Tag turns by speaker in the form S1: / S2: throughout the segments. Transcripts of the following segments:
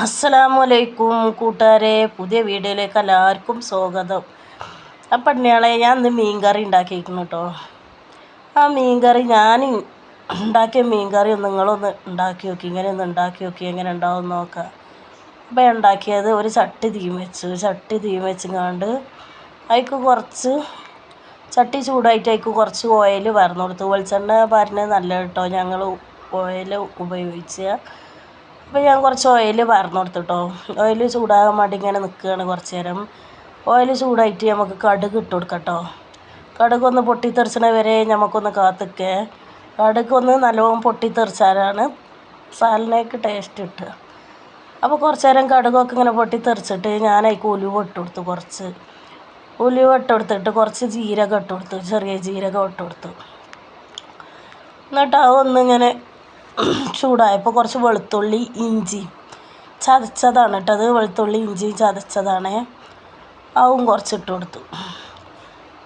S1: അസ്സലാമലൈക്കും കൂട്ടുകാരെ പുതിയ വീഡിയോയിലേക്ക് എല്ലാവർക്കും സ്വാഗതം. എണ്ണയാളെ ഞാൻ ഇന്ന് മീൻകറി ഉണ്ടാക്കിയിരിക്കുന്നു കേട്ടോ ആ മീൻകറി ഞാൻ ഉണ്ടാക്കിയ മീൻകറി ഒന്ന് നിങ്ങളൊന്ന് ഉണ്ടാക്കി നോക്കി ഇങ്ങനെ ഒന്ന് ഉണ്ടാക്കി നോക്കി എങ്ങനെ ഉണ്ടാവും നോക്കാം. അപ്പം ഉണ്ടാക്കിയത് ഒരു ചട്ടി തീ വെച്ചു ചട്ടി തീ വെച്ചിങ്ങാണ്ട് അതിക്ക് കുറച്ച് ചട്ടി ചൂടായിട്ട് അതിക്ക് കുറച്ച് ഓയിൽ വറന്നു കൊടുത്തു വെളിച്ചെണ്ണ പറഞ്ഞത് നല്ല കേട്ടോ ഞങ്ങൾ ഓയിൽ ഉപയോഗിച്ച അപ്പോൾ ഞാൻ കുറച്ച് ഓയിൽ വാർന്നു കൊടുത്തു കേട്ടോ ഓയിൽ ചൂടാകാൻ വേണ്ടി ഇങ്ങനെ നിൽക്കുകയാണ് കുറച്ച് നേരം. ഓയിൽ ചൂടായിട്ട് നമുക്ക് കടുക് ഇട്ട് കൊടുക്കാം കേട്ടോ കടുക് ഒന്ന് പൊട്ടിത്തെറിച്ചണ വരെ നമുക്കൊന്ന് കാത്തിക്കേ. കടുക് ഒന്ന് നല്ലോണം പൊട്ടിത്തെറിച്ചാലാണ് സാലിനേക്ക് ടേസ്റ്റ് കിട്ടുക. അപ്പോൾ കുറച്ച് നേരം കടുകൊക്കെ ഇങ്ങനെ പൊട്ടിത്തെറിച്ചിട്ട് ഞാൻ അതിക്ക് ഉലുവ ഇട്ട് കൊടുത്തു കുറച്ച്. ഉലുവ ഇട്ട് കൊടുത്തിട്ട് കുറച്ച് ജീരകം ഇട്ട് കൊടുത്തു ചെറിയ ജീരകം ഇട്ട് കൊടുത്തു. എന്നിട്ട് അതൊന്നിങ്ങനെ ചൂടായപ്പോൾ കുറച്ച് വെളുത്തുള്ളി ഇഞ്ചി. ചതച്ചതാണ് ഇട്ടത് വെളുത്തുള്ളി ഇഞ്ചി ചതച്ചതാണ്. അതും കുറച്ച് ഇട്ട് കൊടുത്തു.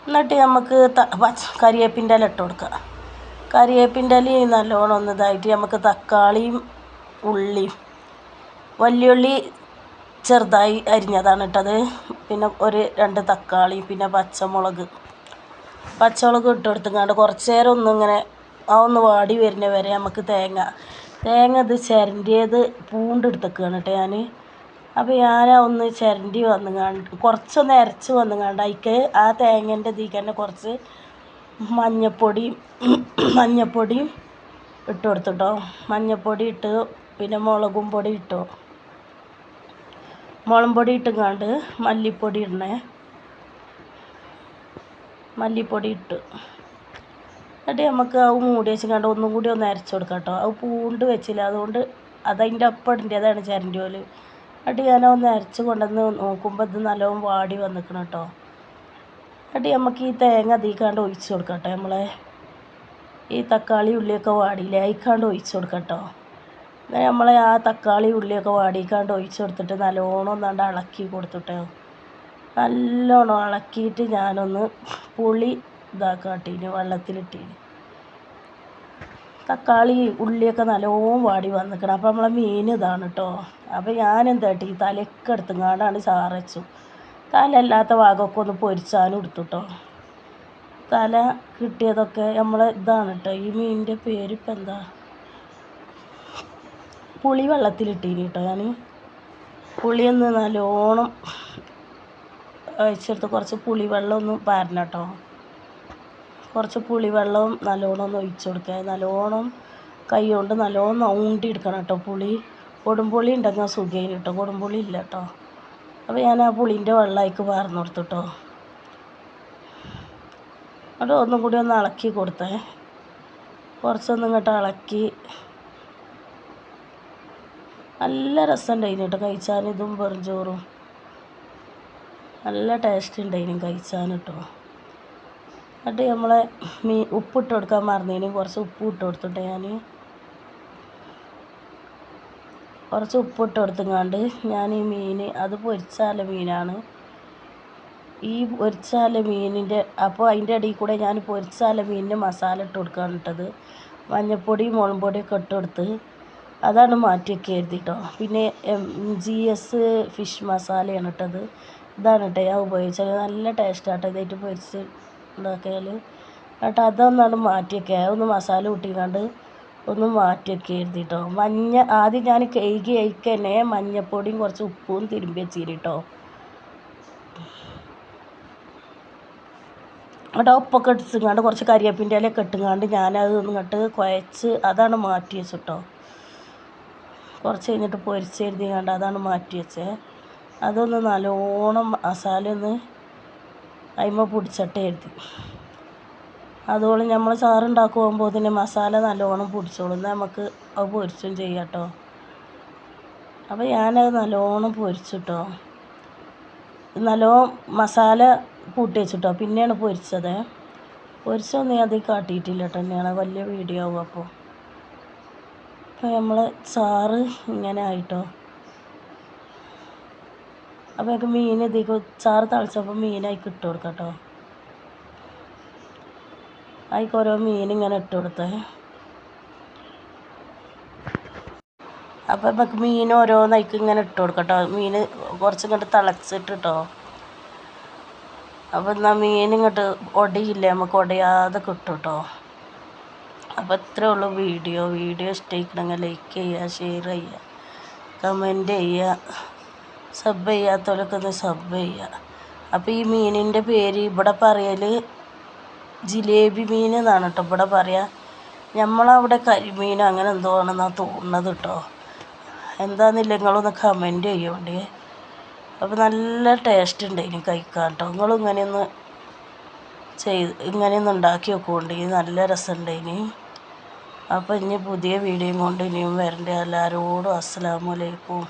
S1: എന്നിട്ട് നമുക്ക് പച്ച ഇല ഇട്ട് കൊടുക്കുക കരിവേപ്പിന്റെ ഇല നല്ലോണം ഒന്ന് ഇതായിട്ട് നമുക്ക് തക്കാളിയും ഉള്ളിയും വലിയുള്ളി ചെറുതായി അരിഞ്ഞതാണ് ഇട്ടത് പിന്നെ ഒരു രണ്ട് തക്കാളി പിന്നെ പച്ചമുളക്. പച്ചമുളക് ഇട്ട് കൊടുത്തുങ്ങാണ്ട് കുറച്ച് നേരം ഒന്നിങ്ങനെ ആ ഒന്ന് വാടി വരുന്ന വരെ നമുക്ക് തേങ്ങ. തേങ്ങ ഇത് ചിരണ്ടിയത് പൂണ്ടെടുത്തേക്കാണ് കേട്ടോ ഞാൻ അപ്പോൾ ഞാൻ ഒന്ന് ചിരണ്ടി വന്നുങ്ങാണ്ട് കുറച്ചൊന്ന് അരച്ച് വന്നുങ്ങാണ്ട് അതിക്ക് ആ തേങ്ങേന്റെ ഇതിൽ തന്നെ കുറച്ച് മഞ്ഞപ്പൊടിയും മഞ്ഞപ്പൊടിയും ഇട്ട് കൊടുത്തിട്ടോ. മഞ്ഞപ്പൊടി ഇട്ട് പിന്നെ മുളകും പൊടി ഇട്ടോ. മുളകും പൊടി ഇട്ടുങ്ങാണ്ട് മല്ലിപ്പൊടി ഇടണേ. മല്ലിപ്പൊടി ഇട്ടു. എന്നിട്ട് നമുക്ക് അത് മൂടി വെച്ചിങ്ങാണ്ട് ഒന്നും കൂടി ഒന്ന് അരച്ച് കൊടുക്കാം കേട്ടോ. അത് പൂണ്ട് വെച്ചില്ല. അതുകൊണ്ട് അതതിന്റെ ഒപ്പം ഇടേണ്ടതാണ് ഓൽ എന്നിട്ട് ഞാൻ ഒന്ന് അരച്ച് കൊണ്ടുവന്ന് നോക്കുമ്പോൾ ഇത് നല്ലോണം വാടി വന്നിക്കണം കേട്ടോ. എന്നിട്ട് നമുക്ക് ഈ തേങ്ങ അതിക്കാണ്ട് ഒഴിച്ച് കൊടുക്കാം കേട്ടോ നമ്മളെ. ഈ തക്കാളി ഉള്ളിയൊക്കെ വാടിയില്ലേ അതിക്കാണ്ട് ഒഴിച്ച് കൊടുക്കാം കേട്ടോ. എന്നാൽ നമ്മളെ ആ തക്കാളി ഉള്ളിയൊക്കെ വാടിക്കാണ്ട് ഒഴിച്ച് കൊടുത്തിട്ട് നല്ലോണം ഒന്നാണ്ട് ഇളക്കി കൊടുത്തിട്ടോ നല്ലോണം ഇളക്കിയിട്ട് ഞാനൊന്ന് പുളി ഇതാക്കാട്ടീന് വെള്ളത്തിലിട്ടീന്. തക്കാളി ഉള്ളിയൊക്കെ നല്ലോണം വാടി വന്നിക്കണം. അപ്പോൾ നമ്മളെ മീൻ ഇതാണ് കേട്ടോ അപ്പോൾ ഞാൻ എന്താട്ടി തലയൊക്കെ എടുത്തുങ്ങാണ്ടാണ് ചാറച്ചു തല അല്ലാത്ത ഭാഗമൊക്കെ ഒന്ന് പൊരിച്ചാനും എടുത്തു കേട്ടോ തല കിട്ടിയതൊക്കെ നമ്മളെ ഇതാണ് കേട്ടോ ഈ മീനിന്റെ പേരിപ്പോൾ എന്താ? പുളി വെള്ളത്തിലിട്ടീനി കേട്ടോ ഞാൻ പുളിയൊന്ന് നല്ലോണം ഒഴിച്ചെടുത്ത് കുറച്ച് പുളിവെള്ളം ഒന്ന് പാരണം കുറച്ച് പുളിവെള്ളവും നല്ലോണം ഒന്ന് ഒഴിച്ച് കൊടുക്കുക. നല്ലോണം കൈ കൊണ്ട് നല്ലോണം ഊണ്ടി എടുക്കണം കേട്ടോ പുളി. കൊടുംപുളി ഉണ്ടെങ്കിൽ സുഖമായിരുന്നു കേട്ടോ. കൊടുംപുളി ഇല്ല കേട്ടോ. അപ്പോൾ ഞാൻ ആ പുളീന്റെ വെള്ളമായിക്ക് വാർന്നു കൊടുത്തു കേട്ടോ. എന്നിട്ട് ഒന്നും കൂടി ഒന്ന് ഇളക്കി കൊടുത്തേ. കുറച്ചൊന്നും ഇങ്ങോട്ട് ഇളക്കി. നല്ല രസം ഉണ്ടായിന് കേട്ടോ കഴിച്ചാൻ. ഇതും വെറും ചോറും. നല്ല ടേസ്റ്റ് ഉണ്ടായിനും കഴിച്ചാൻ കേട്ടോ. എന്നിട്ട് നമ്മൾ മീ ഉപ്പിട്ട് കൊടുക്കാൻ മറന്നതിന് കുറച്ച് ഉപ്പ് ഇട്ട് കൊടുത്തിട്ട് ഞാൻ കുറച്ച് ഉപ്പിട്ട് കൊടുത്തുങ്ങാണ്ട് ഞാൻ ഈ മീൻ അത് പൊരിച്ചാല മീനാണ്. ഈ പൊരിച്ചാല മീനിന്റെ അപ്പോൾ അതിന്റെ ഇടയിൽ കൂടെ ഞാൻ പൊരിച്ചാല മീനിന്റെ മസാല ഇട്ട് കൊടുക്കാൻ ഇട്ടത്. മഞ്ഞൾപ്പൊടി മുളക് പൊടിയൊക്കെ ഇട്ട് കൊടുത്ത് അതാണ് മാറ്റിയൊക്കെ എഴുതിട്ടോ പിന്നെ ജി എസ് ഫിഷ് മസാലയാണ് ഇട്ടത്. ഇതാണ് കേട്ടോ ഞാൻ ഉപയോഗിച്ചത്. നല്ല ടേസ്റ്റാട്ടോ. ഇതായിട്ട് പൊരിച്ച് ഉണ്ടാക്കിയാൽ എന്നിട്ട് അതൊന്നാണ് വയ്ക്കുക ഒന്ന് മസാല കൂട്ടിക്കാണ്ട് ഒന്ന് മാറ്റി എഴുതി കേട്ടോ മഞ്ഞ ആദ്യം ഞാൻ കഴുകി അഴിക്ക് തന്നെ മഞ്ഞപ്പൊടിയും കുറച്ച് ഉപ്പും തിരുമ്പി വെച്ചിരി കേട്ടോ എന്നിട്ട് ഉപ്പൊക്കെ ഇട്ടിങ്ങാണ്ട് കുറച്ച് കരിവേപ്പിന്റെ ഇലയൊക്കെ ഇട്ടുങ്ങാണ്ട് ഞാനത് ഇങ്ങോട്ട് കുഴച്ച് അതാണ് മാറ്റി വെച്ചിട്ടോ. കുറച്ച് കഴിഞ്ഞിട്ട് പൊരിച്ച് എഴുതിങ്ങാണ്ട് അതാണ് മാറ്റി വെച്ചത് അതൊന്ന് നല്ലോണം മസാല ഒന്ന് അതിമ പൊടിച്ചിട്ട് എഴുതി അതുപോലെ നമ്മൾ തന്നെ മസാല നല്ലോണം പിടിച്ചോളും. നമുക്ക് അത് പൊരിച്ചും ചെയ്യാം കേട്ടോ അപ്പോൾ ഞാനത് നല്ലോണം പൊരിച്ചിട്ടോ. നല്ലോണം മസാല കൂട്ടി വെച്ചിട്ടോ. പിന്നെയാണ് പൊരിച്ചത്. പൊരിച്ചൊന്നും അതിൽ കാട്ടിയിട്ടില്ല കേട്ടോ തന്നെയാണ് വലിയ വീഡിയോ ആവും അപ്പോൾ അപ്പോൾ നമ്മൾ ചാറ് ഇങ്ങനെ ആയിട്ടോ. അപ്പോൾ എനിക്ക് മീൻ ഇതിലേക്ക് ചാറ് തളിച്ചപ്പോൾ മീനായി ഇട്ട് കൊടുക്കാം കേട്ടോ അതിക്ക് ഓരോ മീൻ ഇങ്ങനെ ഇട്ട് കൊടുത്തേ. അപ്പോൾ നമുക്ക് മീൻ ഓരോന്നായിക്ക് ഇങ്ങനെ ഇട്ട് കൊടുക്കട്ടോ. മീൻ കുറച്ച് ഇങ്ങോട്ട് തിളച്ചിട്ട് കേട്ടോ അപ്പോൾ എന്നാൽ മീൻ ഇങ്ങോട്ട് ഒടിയില്ല നമുക്ക് ഒടിയാതെ കിട്ടും കേട്ടോ അപ്പോൾ ഇത്രേ ഉള്ളൂ വീഡിയോ. വീഡിയോ ഇഷ്ടമായിക്കണമെങ്കിൽ ലൈക്ക് ചെയ്യുക ഷെയർ ചെയ്യുക കമന്റ് ചെയ്യുക സബ് ചെയ്യാത്തവരൊക്കെ സബ് ചെയ്യുക അപ്പം ഈ മീനിന്റെ പേര് ഇവിടെ പറയൽ ജിലേബി മീൻ എന്നാണ് കേട്ടോ ഇവിടെ പറയുക നമ്മളവിടെ കരിമീൻ അങ്ങനെ എന്തോ ആണെന്നാണ് തോന്നുന്നത് കേട്ടോ എന്താണെന്നില്ല നിങ്ങളൊന്ന് കമന്റ് ചെയ്യണ്ടേ അപ്പോൾ നല്ല ടേസ്റ്റ് ഉണ്ട് ഇനി കഴിക്കാൻ കേട്ടോ നിങ്ങളിങ്ങനെയൊന്ന് ചെയ്ത് ഇങ്ങനെയൊന്ന് ഉണ്ടാക്കി നോക്കുകൊണ്ട് നല്ല രസമുണ്ട് ഇനി. അപ്പോൾ ഇനി പുതിയ വീഡിയോയും കൊണ്ട് ഇനിയും വരണ്ടേ. എല്ലാവരോടും അസ്സലാമു അലൈക്കും.